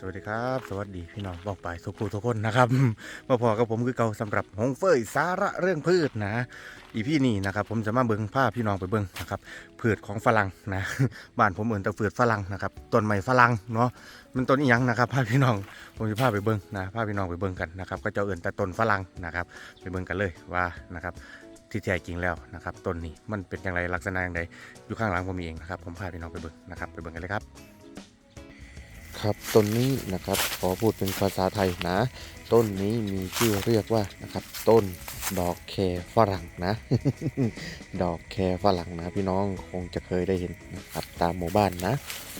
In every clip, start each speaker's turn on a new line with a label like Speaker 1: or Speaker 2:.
Speaker 1: สวัสดีครับ สวัสดีพี่น้องบอกไปสุกูทุกคนนะครับมาพอกับผมคือเก่าสำหรับหงเฟยสาระเรื่องพืชนะ อีพี่นี่นะครับผมจะมาเบิ้งผ้าพี่น้องไปเบิ้งนะครับพืชของฝรั่งนะบ้านผมเหมือนตะเฟือดฝรั่งนะครับต้นไม้ฝรั่งเนาะมันต้นอีหยังนะครับพาพี่น้องผมจะพาไปเบิ้งนะพาพี่น้องไปเบิ้งกันนะครับก็จะเอื่นแต่ต้นฝรั่งนะครับไปเบิ้งกันเลยว่านะครับที่แท้จริงแล้วนะครับต้นนี้มันเป็นอย่างไรลักษณะอย่างไรอยู่ข้างหลังผมเองนะครับผมพาพี่น้องไปเบิ้งนะครับไปเบิ้งกันเลยครับ
Speaker 2: ครับต้นนี้นะครับขอพูดเป็นภาษาไทยนะ ต้นนี้มีชื่อเรียกว่านะครับ ต้นดอกแครฝรั่งนะ ดอกแครฝรั่งนะ พี่น้องคงจะเคยได้เห็นนะครับตามหมู่บ้านนะ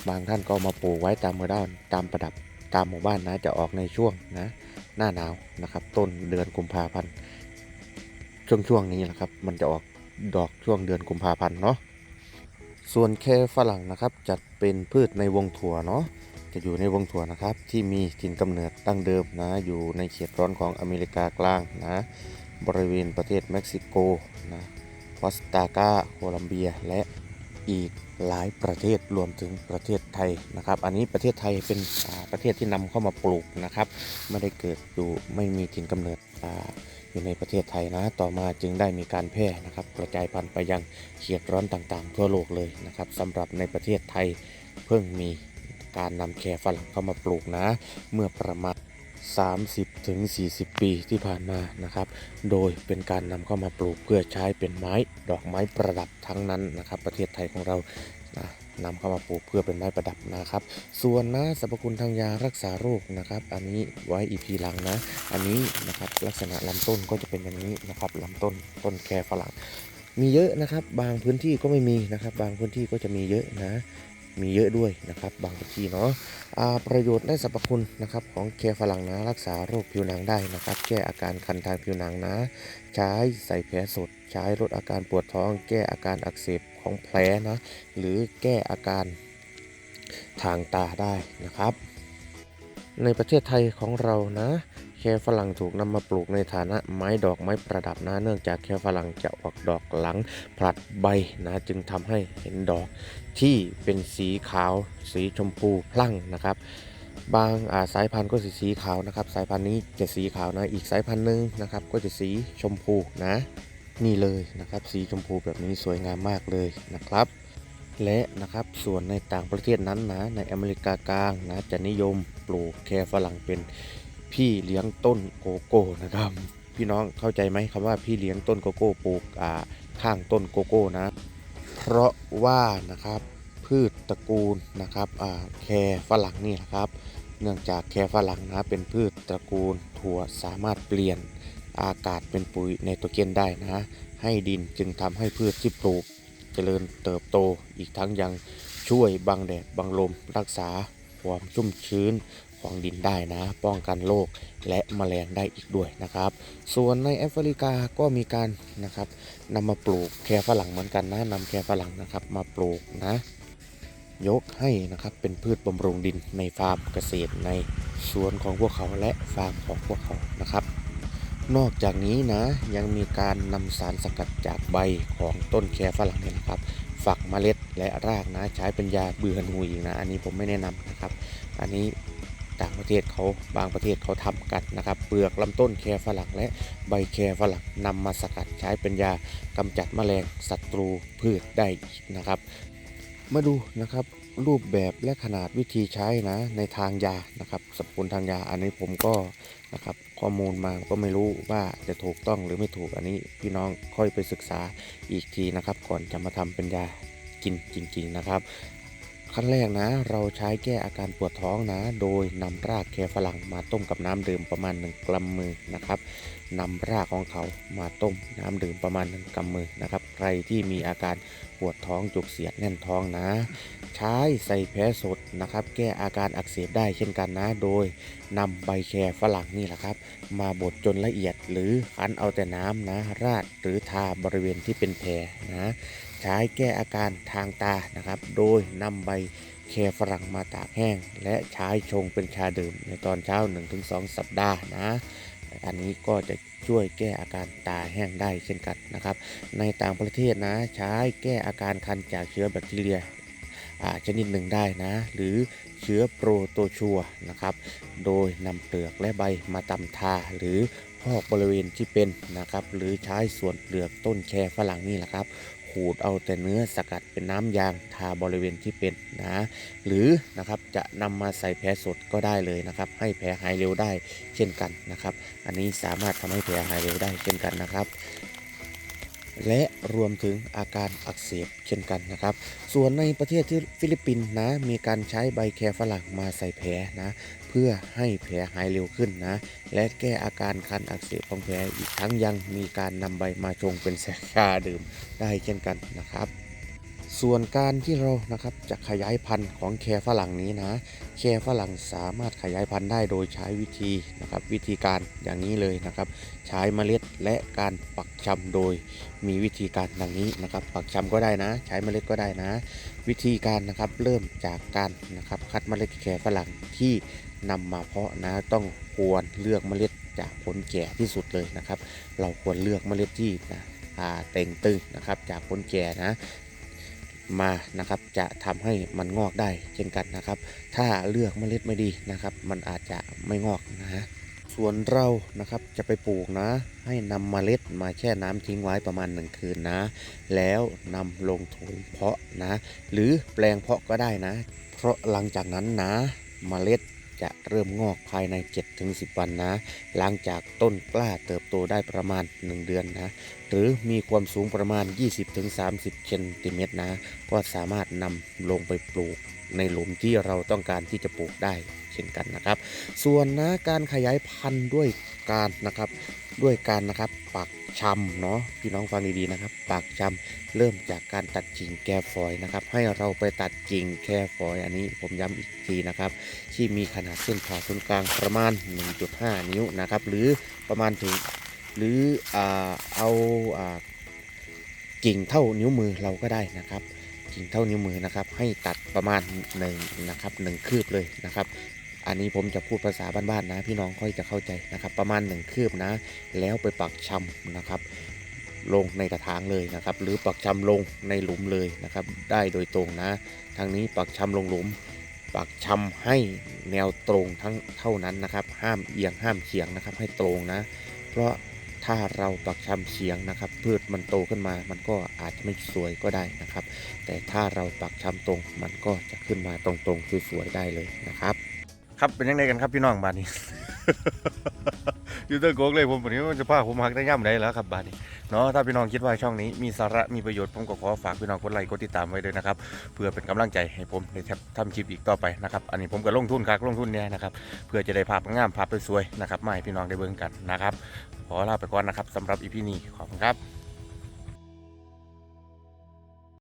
Speaker 2: บางท่านก็มาปลูกไว้ตามหมู่บ้านตามประดับตามหมู่บ้านนะจะออกในช่วงนะ หน้าหนาวนะครับ ต้นเดือนกุมภาพันธ์ช่วงช่วงนี้แหละครับ มันจะออกดอกช่วงเดือนกุมภาพันธ์เนาะส่วนแครฝรั่งนะครับจัดเป็นพืชในวงถั่วเนาะ จะอยู่ในวงถั่วนะครับ ที่มีถิ่นกำเนิดตั้งเดิมนะ อยู่ในเขตร้อนของอเมริกากลางนะ บริเวณประเทศเม็กซิโกนะคอสตาการาโคลัมเบียและอีกหลายประเทศรวมถึงประเทศไทยนะครับ อันนี้ประเทศไทยเป็นประเทศที่นำเข้ามาปลูกนะครับ ไม่ได้เกิดอยู่ไม่มีถิ่นกำเนิดออยู่ในประเทศไทยนะ ต่อมาจึงได้มีการแพร่นะครับ กระจายพันธุ์ไปยังเขตร้อนต่างๆ ทั่วโลกเลยนะครับสำหรับในประเทศไทยเพิ่งมี การนำแครฝรั่งเข้ามาปลูกนะ เมื่อประมาณ 30ถึง40ปีที่ผ่านมานะครับ โดยเป็นการนำเข้ามาปลูกเพื่อใช้เป็นไม้ดอกไม้ประดับทั้งนั้นนะครับ ประเทศไทยของเรานะนำเข้ามาปลูกเพื่อเป็นไม้ประดับนะครับ ส่วนนะสรรพคุณทางยารักษาโรคนะครับ อันนี้ไว้อีพีหลังนะ อันนี้นะครับลักษณะลำต้นก็จะเป็นอย่างนี้นะครับลำต้นต้นแครฝรั่งมีเยอะนะครับ บางพื้นที่ก็ไม่มีนะครับ บางพื้นที่ก็จะมีเยอะนะ มีเยอะด้วยนะครับ บางที่เนาะประโยชน์และสรรพคุณนะครับของเคฝรั่งนะรักษาโรคผิวหนังได้นะครับ แก้อาการคันทางผิวหนังนะ ใช้ใส่แผลสด ใช้ลดอาการปวดท้อง แก้อาการอักเสบของแผลนะ หรือแก้อาการทางตาได้นะครับ ในประเทศไทยของเรานะแคฝรั่งถูกนำมาปลูกในฐานะไม้ดอกไม้ประดับนะ เนื่องจากแคฝรั่งจะออกดอกหลังผลัดใบนะจึงทำให้เห็นดอกที่เป็นสีขาว สีชมพูพลั่งนะครับ บางาสายพันธุ์ก็สีสีขาวนะครับ สายพันธุ์นี้จะสีขาวนะอีกสายพันธุ์หนึ่งนะครับ ก็จะสีชมพูนะ นี่เลยนะครับ สีชมพูแบบนี้สวยงามมากเลยนะครับ และนะครับส่วนในต่างประเทศนั้นนะในอเมริกากลางนะจะนิยมปลูกแครฝรั่งเป็นพี่เลี้ยงต้นโกโก้นะครับ พี่น้องเข้าใจไหมคำว่าพี่เลี้ยงต้นโกโก้ปลูกอ่าข้างต้นโกโก้นะ เพราะว่านะครับพืชตระกูลนะครับอ่าแครฝรั่งนี่แหละครับเนื่องจากแครฝรั่งนะเป็นพืชตระกูลถั่วสามารถเปลี่ยนอากาศเป็นปุ๋ยในโตรเจนได้นะ ให้ดินจึงทำให้พืชที่ปลูก จริญเติบโตอีกทั้งยังช่วยบังแดดบังลมรักษาความชุ่มชื้นของดินได้นะ ป้องกันโรคและแมลงได้อีกด้วยนะครับ ส่วนในแอฟริกาก็มีการนะครับนำมาปลูกแครฝรั่งเหมือนกันนะนำแครฝรั่งนะครับมาปลูกนะ ยกให้นะครับเป็นพืชบำรุงดินในฟาร์มเกษตรในสวนของพวกเขาและฟาร์มของพวกเขานะครับ นอกจากนี้นะยังมีการนำสารสกัดจากใบของต้นแครฝรั่งเนี่ยนะครับ ฝักเมล็ดและรากนะใช้เป็นยาเบื่อหนูอีกนะ อันนี้ผมไม่แนะนำนะครับ อันนี้ต่างประเทศเขาบางประเทศเขาทำกันนะครับ เปลือกลำต้นแครฝรั่งและใบแครฝรั่งนำมาสกัดใช้เป็นยากำจัดแมลงศัตรูพืชได้อีกนะครับ มาดูนะครับรูปแบบและขนาดวิธีใช้นะในทางยานะครับสรรพคุณทางยาอันนี้ผมก็นะครับ ข้อมูลมาก็ไม่รู้ว่าจะถูกต้องหรือไม่ถูกอันนี้ พี่น้องค่อยไปศึกษาอีกทีนะครับ ก่อนจะมาทำเป็นยากินจริง ๆนะครับ ขั้นแรกนะ เราใช้แก้อาการปวดท้องนะ โดยนำรากแคฝรั่งมาต้มกับน้ำดื่มประมาณ 1กำมือนะครับนำรากของเขามาต้มน้ำดื่มประมาณ1กำมือนะครับ ใครที่มีอาการปวดท้องจุกเสียดแน่นท้องนะ ใช้ใส่แผลสดนะครับ แก้อาการอักเสบได้เช่นกันนะ โดยนำใบแคฝรั่งนี่แหละครับ มาบดจนละเอียดหรือคั้นเอาแต่น้ำนะ ราดหรือทาบริเวณที่เป็นแผลนะ ใช้แก้อาการทางตานะครับ โดยนำใบแครฝรั่งมาตากแห้ง และใช้ชงเป็นชาดื่มในตอนเช้า 1-2 สัปดาห์นะ อันนี้ก็จะช่วยแก้อาการตาแห้งได้เช่นกันนะครับ ในต่างประเทศนะใช้แก้อาการคันจากเชื้อแบคทีเรียชนิดหนึ่งได้นะ หรือเชื้อโปรโตชัวนะครับ โดยนำเปลือกและใบมาตำทาหรือพอกบริเวณที่เป็นนะครับ หรือใช้ส่วนเปลือกต้นแคฝรั่งนี่แหละครับ ขูดเอาแต่เนื้อสกัดเป็นน้ำยางทาบริเวณที่เป็นนะหรือนะครับจะนำมาใส่แผลสดก็ได้เลยนะครับ ให้แผลหายเร็วได้เช่นกันนะครับ อันนี้สามารถทำให้แผลหายเร็วได้เช่นกันนะครับ และรวมถึงอาการอักเสบเช่นกันนะครับ ส่วนในประเทศที่ฟิลิปปินส์นะ มีการใช้ใบแคฝรั่งมาใส่แผลนะ เพื่อให้แผลหายเร็วขึ้นนะ และแก้อาการคันอักเสบของแผลอีกทั้งยังมีการนำใบมาชงเป็นแสกชาดื่มได้เช่นกันนะครับ ส่วนการที่เรานะครับจะขยายพันธุ์ของแคฝรั่งนี้นะ แคฝรั่งสามารถขยายพันธุ์ได้โดยใช้วิธีนะครับวิธีการอย่างนี้เลยนะครับ ใช้เมล็ดและการปักชำโดยมีวิธีการดังนี้นะครับ ปักชำก็ได้นะ ใช้เมล็ดก็ได้นะ วิธีการนะครับเริ่มจากการนะครับคัดเมล็ดแคฝรั่งที่นำมาเพาะนะต้องควรเลือกเมล็ดจากผลแก่ที่สุดเลยนะครับ เราควรเลือกเมล็ดที่นะอ่าเต่งตึงนะครับจากผลแก่นะ มานะครับจะทำให้มันงอกได้เช่นกันนะครับ ถ้าเลือกเมล็ดไม่ดีนะครับ มันอาจจะไม่งอกนะฮะส่วนเรานะครับจะไปปลูกนะ ให้นำเมล็ดมาแช่น้ำทิ้งไว้ประมาณหนึ่งคืนนะ แล้วนำลงถุงเพาะนะ หรือแปลงเพาะก็ได้นะ เพราะหลังจากนั้นนะ เมล็ด จะเริ่มงอกภายใน 7-10 วันนะ หลังจากต้นกล้าเติบโตได้ประมาณ 1 เดือนนะ หรือมีความสูงประมาณ 20-30เซนติเมตรนะ ก็สามารถนำลงไปปลูกในหลุมที่เราต้องการที่จะปลูกได้เช่นกันนะครับ ส่วนนะการขยายพันธุ์ด้วยการนะครับด้วยการนะครับปัก ชำเนาะพี่น้องฟังดีๆนะครับปักชำเริ่มจากการตัดกิ่งแกฝอยนะครับ ให้เราไปตัดกิ่งแคฝอย อันนี้ผมย้ำอีกทีนะครับ ที่มีขนาดเส้นผ่าศูนย์กลางประมาณ 1.5 นิ้วนะครับ หรือประมาณถึงหรืออเอาอ่ากิ่งเท่านิ้วมือเราก็ได้นะครับ กิ่งเท่านิ้วมือนะครับ ให้ตัดประมาณหนึ่งนะครับหนึ่งคืบเลยนะครับ อันนี้ผมจะพูดภาษาบ้านๆนะ พี่น้องค่อยจะเข้าใจนะครับ ประมาณหนึ่งคืบนะ แล้วไปปักชำนะครับ ลงในกระถางเลยนะครับ หรือปักชำลงในหลุมเลยนะครับ ได้โดยตรงนะ ทางนี้ปักชำลงหลุม ปักชำให้แนวตรงทั้งเท่านั้นนะครับ ห้ามเอียงห้ามเฉียงนะครับ ให้ตรงนะ เพราะถ้าเราปักชำเฉียงนะครับ พืชมันโตขึ้นมา มันก็อาจจะไม่สวยก็ได้นะครับ แต่ถ้าเราปักชำตรง มันก็จะขึ้นมาตรงๆสวยๆได้เลยนะครับ
Speaker 1: ครับเป็นยังไงกันครับพี่น้องบ้านนี้ ยูเตอร์โกกเลยผมวันนี้มันจะพาผมหักได้ย่ำได้แล้วครับบ้านนี้เนาะถ้าพี่น้องคิดว่าช่องนี้มีสาระมีประโยชน์ผมก็ขอฝากพี่น้องกดไลค์กดติดตามไว้ด้วยนะครับเพื่อเป็นกำลังใจให้ผมได้ทำคลิปอีกต่อไปนะครับอันนี้ผมก็ลงทุนคักลงทุนเนี่ยนะครับเพื่อจะได้ภาพงามภาพสวยๆนะครับมาให้พี่น้องได้เบิ่งกันนะครับขอลาไปก่อนนะครับสำหรับอีพีนี้ขอบคุณครับ